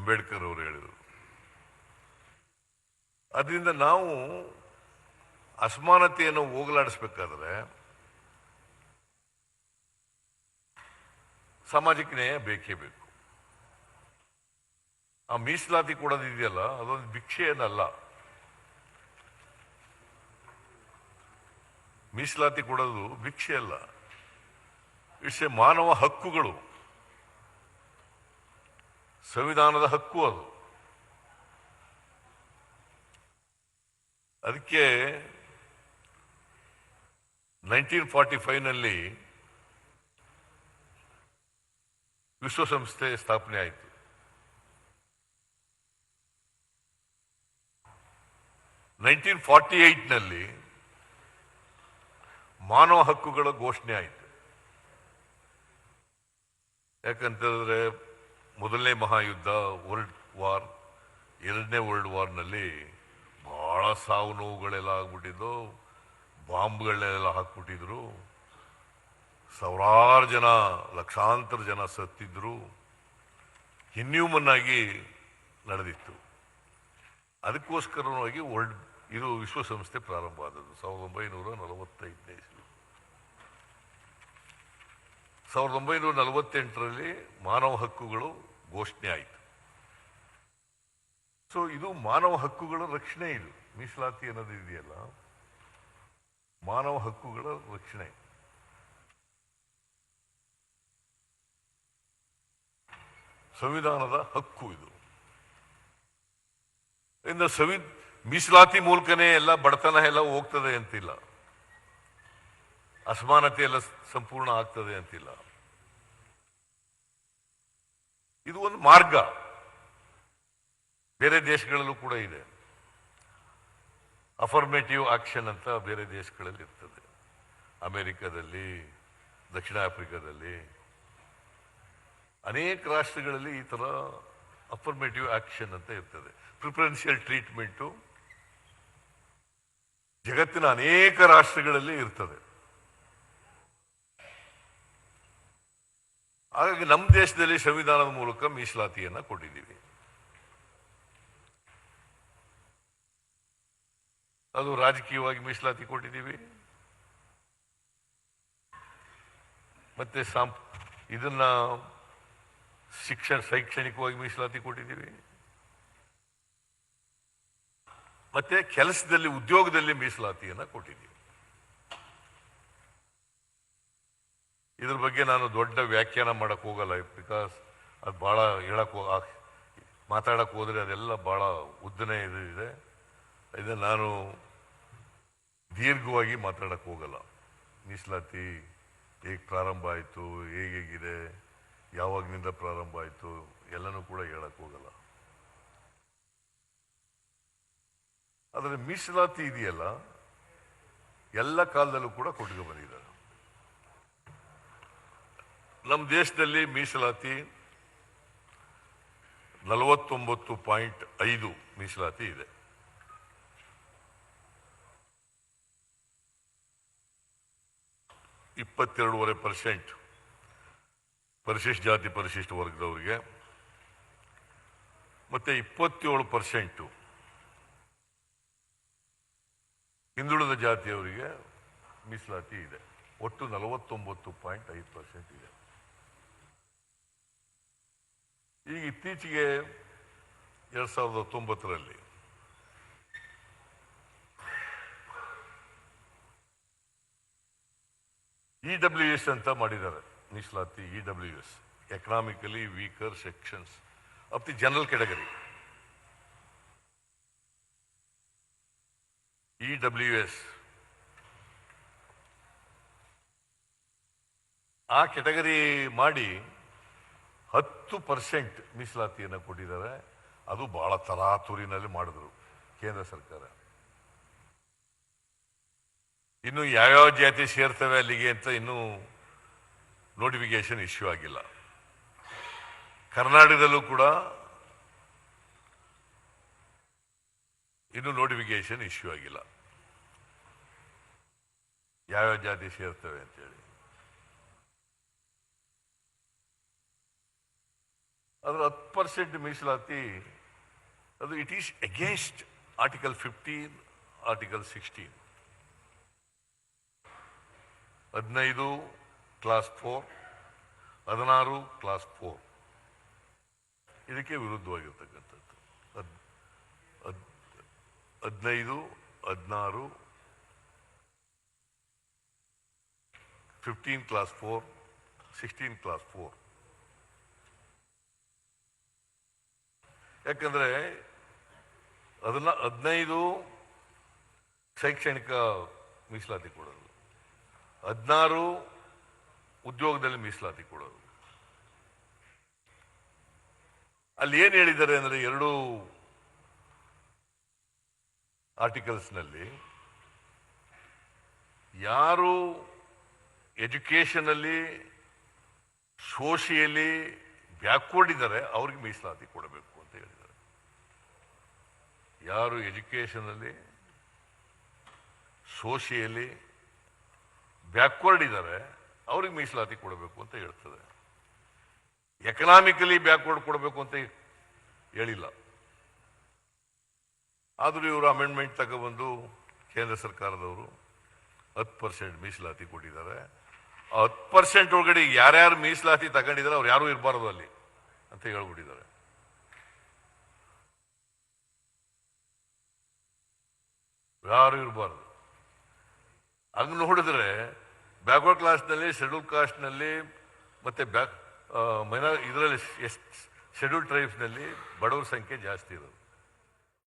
ಅಂಬೇಡ್ಕರ್ ಅವರು ಹೇಳಿದರು. ಅದರಿಂದ ನಾವು ಅಸಮಾನತೆಯನ್ನು ಹೋಗಲಾಡಿಸ್ಬೇಕಾದ್ರೆ ಸಾಮಾಜಿಕ ನ್ಯಾಯ ಬೇಕೇ ಬೇಕು. ಆ ಮೀಸಲಾತಿ ಕೊಡೋದಿದೆಯಲ್ಲ, ಅದೊಂದು ಭಿಕ್ಷೆ ಏನಲ್ಲ ಮೀಸಲಾತಿ ಕೊಡೋದು ಭಿಕ್ಷೆ ಅಲ್ಲ ಇಟ್ಸ್ ಎ ಮಾನವ ಹಕ್ಕುಗಳು. ಸಂವಿಧಾನದ ಹಕ್ಕು ಅದು. ಅದಕ್ಕೆ ನೈನ್ಟೀನ್ ಫಾರ್ಟಿ ಫೈವ್ನಲ್ಲಿ ವಿಶ್ವಸಂಸ್ಥೆ ಸ್ಥಾಪನೆ ಆಯಿತು. ನೈನ್ಟೀನ್ ಫಾರ್ಟಿ ಏಟ್ನಲ್ಲಿ ಮಾನವ ಹಕ್ಕುಗಳ ಘೋಷಣೆ ಆಯಿತು. ಯಾಕಂತಂದ್ರೆ ಮೊದಲನೇ ಮಹಾಯುದ್ಧ ವರ್ಲ್ಡ್ ವಾರ್, ಎರಡನೇ ವರ್ಲ್ಡ್ ವಾರ್ನಲ್ಲಿ ಬಹಳ ಸಾವು ನೋವುಗಳೆಲ್ಲ ಆಗ್ಬಿಟ್ಟಿದ್ದು ಬಾಂಬ್ಗಳನ್ನೆಲ್ಲ ಹಾಕ್ಬಿಟ್ಟಿದ್ರು. ಸಾವಿರಾರು ಜನ, ಲಕ್ಷಾಂತರ ಜನ ಸತ್ತಿದ್ರು. ಇನ್ಯೂಮನ್ ಆಗಿ ನಡೆದಿತ್ತು. ಅದಕ್ಕೋಸ್ಕರವಾಗಿ ವರ್ಲ್ಡ್, ಇದು ವಿಶ್ವಸಂಸ್ಥೆ ಪ್ರಾರಂಭ ಆದದ್ದು, ಸಾವಿರದ ಒಂಬೈನೂರ ನಲವತ್ತೈದನೇ ಇಸ್ವಿ. ಸಾವಿರದ ಒಂಬೈನೂರ ನಲವತ್ತೆಂಟರಲ್ಲಿ ಮಾನವ ಹಕ್ಕುಗಳು ಘೋಷಣೆ ಆಯಿತು. ಸೊ ಇದು ಮಾನವ ಹಕ್ಕುಗಳ ರಕ್ಷಣೆ ಇದು. ಮೀಸಲಾತಿ ಅನ್ನೋದು ಇದೆಯಲ್ಲ? ಮಾನವ ಹಕ್ಕುಗಳ ರಕ್ಷಣೆ. ಸಂವಿಧಾನದ ಹಕ್ಕು ಇದು. ಇಂದ ಸವಿ, ಮೀಸಲಾತಿ ಮೂಲಕನೇ ಎಲ್ಲ ಬಡತನ ಎಲ್ಲ ಹೋಗ್ತದೆ ಅಂತಿಲ್ಲ. ಅಸಮಾನತೆ ಎಲ್ಲ ಸಂಪೂರ್ಣ ಆಗ್ತದೆ ಅಂತಿಲ್ಲ. ಇದು ಒಂದು ಮಾರ್ಗ. ಬೇರೆ ದೇಶಗಳಲ್ಲೂ ಕೂಡ ಇದೆ. ಅಫರ್ಮೇಟಿವ್ ಆಕ್ಷನ್ ಅಂತ ಬೇರೆ ದೇಶಗಳಲ್ಲಿ ಇರ್ತದೆ. ಅಮೆರಿಕದಲ್ಲಿ, ದಕ್ಷಿಣ ಆಫ್ರಿಕಾದಲ್ಲಿ. ಅನೇಕ ರಾಷ್ಟ್ರಗಳಲ್ಲಿ ಈ ಥರ ಅಫರ್ಮೇಟಿವ್ ಆಕ್ಷನ್ ಅಂತ ಇರ್ತದೆ. ಪ್ರಿಫರೆನ್ಷಿಯಲ್ ಟ್ರೀಟ್ಮೆಂಟು ಜಗತ್ತಿನ ಅನೇಕ ರಾಷ್ಟ್ರಗಳಲ್ಲಿ ಇರ್ತದೆ. ಹಾಗಾಗಿ ನಮ್ಮ ದೇಶದಲ್ಲಿ ಸಂವಿಧಾನದ ಮೂಲಕ ಮೀಸಲಾತಿಯನ್ನ ಕೊಟ್ಟಿದ್ದೀವಿ. ಅದು ರಾಜಕೀಯವಾಗಿ ಮೀಸಲಾತಿ ಕೊಟ್ಟಿದ್ದೀವಿ. ಮತ್ತೆ ಸಾಂಪ್, ಇದನ್ನ ಶಿಕ್ಷಣ, ಶೈಕ್ಷಣಿಕವಾಗಿ ಮೀಸಲಾತಿ ಕೊಟ್ಟಿದ್ದೀವಿ. ಮತ್ತೆ ಕೆಲಸದಲ್ಲಿ, ಉದ್ಯೋಗದಲ್ಲಿ ಮೀಸಲಾತಿಯನ್ನ ಕೊಟ್ಟಿದ್ದೀವಿ. ಇದ್ರ ಬಗ್ಗೆ ನಾನು ದೊಡ್ಡ ವ್ಯಾಖ್ಯಾನ ಮಾಡಕ್ ಹೋಗಲ್ಲ ಬಿಕಾಸ್ ಅದು ಬಹಳ ಹೇಳಕ್ ಹೋ- ಹೋದರೆ ಅದೆಲ್ಲ ಬಹಳ ಉದ್ದನೆ ಇದು ಇದೆ. ಇದು ನಾನು ದೀರ್ಘವಾಗಿ ಮಾತಾಡಕ್ ಹೋಗಲ್ಲ. ಮೀಸಲಾತಿ ಹೇಗೆ ಪ್ರಾರಂಭ ಆಯಿತು ಹೇಗಿದೆ, ಯಾವಾಗಿನಿಂದ ಪ್ರಾರಂಭ ಆಯಿತು, ಎಲ್ಲನೂ ಕೂಡ ಹೇಳಕ್ ಹೋಗಲ್ಲ. ಆದರೆ ಮೀಸಲಾತಿ ಇದೆಯಲ್ಲ, ಎಲ್ಲ ಕಾಲದಲ್ಲೂ ಕೂಡ ಕೊಟ್ಟಿಗೆ ಬಂದಿದ್ದಾರೆ. ನಮ್ಮ ದೇಶದಲ್ಲಿ ಮೀಸಲಾತಿ ನಲವತ್ತೊಂಬತ್ತು ಪಾಯಿಂಟ್ ಐದು ಮೀಸಲಾತಿ ಇದೆ. ಇಪ್ಪತ್ತೆರಡೂವರೆ ಪರ್ಸೆಂಟ್ ಪರಿಶಿಷ್ಟ ಜಾತಿ ಪರಿಶಿಷ್ಟ ವರ್ಗದವರಿಗೆ, ಮತ್ತೆ ಇಪ್ಪತ್ತೇಳು ಪರ್ಸೆಂಟು ಹಿಂದುಳಿದ ಜಾತಿಯವರಿಗೆ ಮೀಸಲಾತಿ ಇದೆ. ಒಟ್ಟು ನಲವತ್ತೊಂಬತ್ತು ಪಾಯಿಂಟ್ ಐದು ಪರ್ಸೆಂಟ್ ಇದೆ. ಈಗ ಇತ್ತೀಚೆಗೆ ಎರಡ್ ಸಾವಿರದ ಹತ್ತೊಂಬತ್ತರಲ್ಲಿ ಇ ಡಬ್ಲ್ಯೂ ಎಸ್ ಅಂತ ಮಾಡಿದ್ದಾರೆ. ಮೀಸಲಾತಿ E W S economically weaker sections of the general category E W S ಆ ಕೆಟಗರಿ ಮಾಡಿ ಹತ್ತು ಪರ್ಸೆಂಟ್ ಮೀಸಲಾತಿಯನ್ನು ಕೊಟ್ಟಿದ್ದಾರೆ. ಅದು ಬಹಳ ತರಾತುರಿನಲ್ಲಿ ಮಾಡಿದ್ರು ಕೇಂದ್ರ ಸರ್ಕಾರ. ಇನ್ನು ಯಾವ್ಯಾವ ಜಾತಿ ಸೇರ್ತವೆ ಅಲ್ಲಿಗೆ ಅಂತ ಇನ್ನೂ ನೋಟಿಫಿಕೇಶನ್ ಇಶ್ಯೂ ಆಗಿಲ್ಲ. ಕರ್ನಾಟಕದಲ್ಲೂ ಕೂಡ ಇನ್ನು ನೋಟಿಫಿಕೇಶನ್ ಇಶ್ಯೂ ಆಗಿಲ್ಲ. ಯಾವ್ಯಾವ ಜಾತಿ ಸೇರ್ತವೆ ಅಂತೇಳಿ ಅದರ ಹತ್ತು ಪರ್ಸೆಂಟ್ ಮೀಸಲಾತಿ, ಅದು it is against article fifteen article sixteen ಹದಿನೈದು ಕ್ಲಾಸ್ ಫೋರ್ ಹದಿನಾರು ಕ್ಲಾಸ್ ಫೋರ್ ಇದಕ್ಕೆ ವಿರುದ್ಧವಾಗಿರ್ತಕ್ಕಂಥದ್ದು. ಅದ್ ಹದಿನೈದು, ಹದಿನಾರು fifteen clause four sixteen clause four ಯಾಕಂದ್ರೆ ಅದನ್ನ ಹದಿನೈದು ಶೈಕ್ಷಣಿಕ ಮೀಸಲಾತಿ ಕೊಡೋದು, ಹದಿನಾರು ಉದ್ಯೋಗದಲ್ಲಿ ಮೀಸಲಾತಿ ಕೊಡೋದು. ಅಲ್ಲಿ ಏನ್ ಹೇಳಿದ್ದಾರೆ ಅಂದ್ರೆ ಎರಡು ಆರ್ಟಿಕಲ್ಸ್ನಲ್ಲಿ, ಯಾರು ಎಜುಕೇಷನಲ್ಲಿ ಸೋಷಿಯಲಿ ಬ್ಯಾಕ್ವರ್ಡ್ ಇದ್ದಾರೆ ಅವ್ರಿಗೆ ಮೀಸಲಾತಿ ಕೊಡಬೇಕು ಅಂತ ಹೇಳಿದ್ದಾರೆ. ಯಾರು ಎಜುಕೇಷನಲ್ಲಿ ಸೋಷಿಯಲಿ ಬ್ಯಾಕ್ವರ್ಡ್ ಇದ್ದಾರೆ ಅವ್ರಿಗೆ ಮೀಸಲಾತಿ ಕೊಡಬೇಕು ಅಂತ ಹೇಳ್ತದೆ. ಎಕನಾಮಿಕಲಿ ಬ್ಯಾಕ್ವರ್ಡ್ ಕೊಡಬೇಕು ಅಂತ ಹೇಳಿಲ್ಲ. ಆದರೂ ಇವರು ಅಮೆಂಡ್ಮೆಂಟ್ ತಗೊಬಂದು ಕೇಂದ್ರ ಸರ್ಕಾರದವರು ಹತ್ತು ಪರ್ಸೆಂಟ್ ಮೀಸಲಾತಿ ಕೊಟ್ಟಿದ್ದಾರೆ. ಹತ್ತು ಪರ್ಸೆಂಟ್ ಒಳಗಡೆ ಯಾರ್ಯಾರು ಮೀಸಲಾತಿ ತಗೊಂಡಿದ್ದಾರೆ ಅವ್ರು ಯಾರೂ ಇರಬಾರ್ದು ಅಲ್ಲಿ ಅಂತ ಹೇಳ್ಬಿಟ್ಟಿದ್ದಾರೆ. ಯಾರು ಇರಬಾರ್ದು. ಹಂಗೆ ನೋಡಿದ್ರೆ ಬ್ಯಾಕ್ವರ್ಡ್ ಕ್ಲಾಸ್ನಲ್ಲಿ ಶೆಡ್ಯೂಲ್ ಕಾಸ್ಟ್ನಲ್ಲಿ ಮತ್ತೆ ಬ್ಯಾಕ್ ಮೈನಾರ್ ಇದರಲ್ಲಿ ಶೆಡ್ಯೂಲ್ ಟ್ರೈಬ್ಸ್ನಲ್ಲಿ ಬಡವರ ಸಂಖ್ಯೆ ಜಾಸ್ತಿ ಇರೋದು.